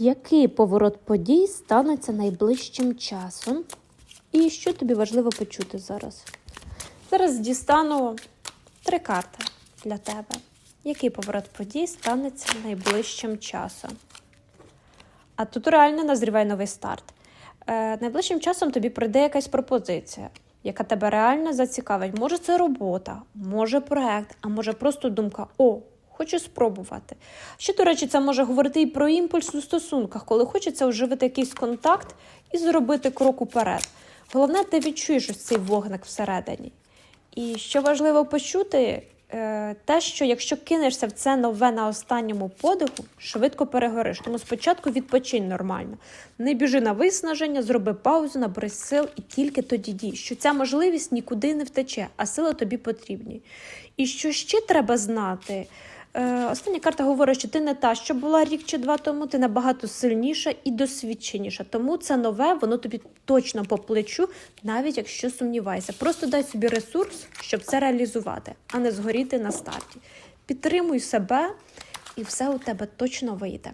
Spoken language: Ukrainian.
Який поворот подій станеться найближчим часом? І що тобі важливо почути зараз? Зараз дістану три карти для тебе. Який поворот подій станеться найближчим часом? А тут реально назріває новий старт. Е, найближчим часом тобі прийде якась пропозиція, яка тебе реально зацікавить. Може, це робота, може проект, а може просто думка: о, хочу спробувати. Ще, до речі, це може говорити і про імпульс у стосунках, коли хочеться оживити якийсь контакт і зробити крок уперед. Головне, ти відчуєш ось цей вогник всередині. І що важливо почути, е, те, що якщо кинешся в це нове на останньому подиху, швидко перегориш. Тому спочатку відпочинь нормально. Не біжи на виснаження, зроби паузу, набери сил і тільки тоді дій, що ця можливість нікуди не втече, а сили тобі потрібні. І що ще треба знати? Е, Остання карта говорить, що ти не та, що була рік чи два тому, ти набагато сильніша і досвідченіша. Тому це нове, воно тобі точно по плечу, навіть якщо сумніваєшся. Просто дай собі ресурс, щоб це реалізувати, а не згоріти на старті. Підтримуй себе, і все у тебе точно вийде.